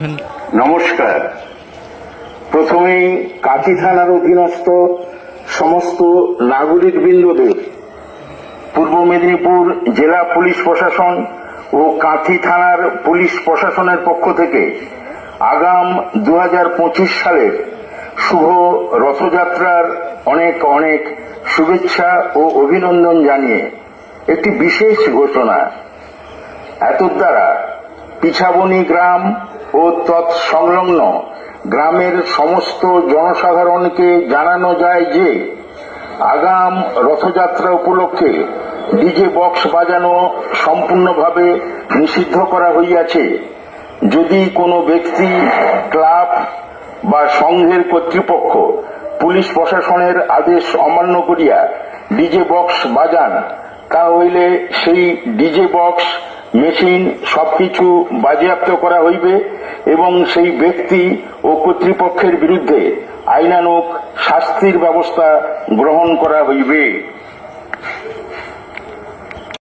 নমস্কার। প্রথমেই কাঁথি থানার অধীনস্থ সমস্ত নাগরিক বৃন্দদের পূর্ব মেদিনীপুর জেলা পুলিশ প্রশাসন ও কাঁথি থানার পুলিশ প্রশাসনের পক্ষ থেকে আগাম দু সালের শুভ রথযাত্রার অনেক অনেক শুভেচ্ছা ও অভিনন্দন জানিয়ে একটি বিশেষ ঘোষণা। এতদ্বারা পিছাবনি গ্রাম ও তৎসংলগ্ন। গ্রামের সমস্ত জনসাধারণকে জানানো যায় যে, আগাম রথযাত্রা উপলক্ষে ডিজে বক্স বাজানো সম্পূর্ণভাবে নিষিদ্ধ করা হইয়াছে। যদি কোনো ব্যক্তি, ক্লাব বা সংঘের কর্তৃপক্ষ, পুলিশ প্রশাসনের আদেশ অমান্য করিয়া ডিজে বক্স বাজান তা হইলে সেই ডিজে বক্স মেশিন সবকিছু বাজেয়াপ্ত করা হইবে এবং সেই ব্যক্তি ও কর্তৃপক্ষের বিরুদ্ধে আইনানুক শাস্তির ব্যবস্থা গ্রহণ করা হইবে।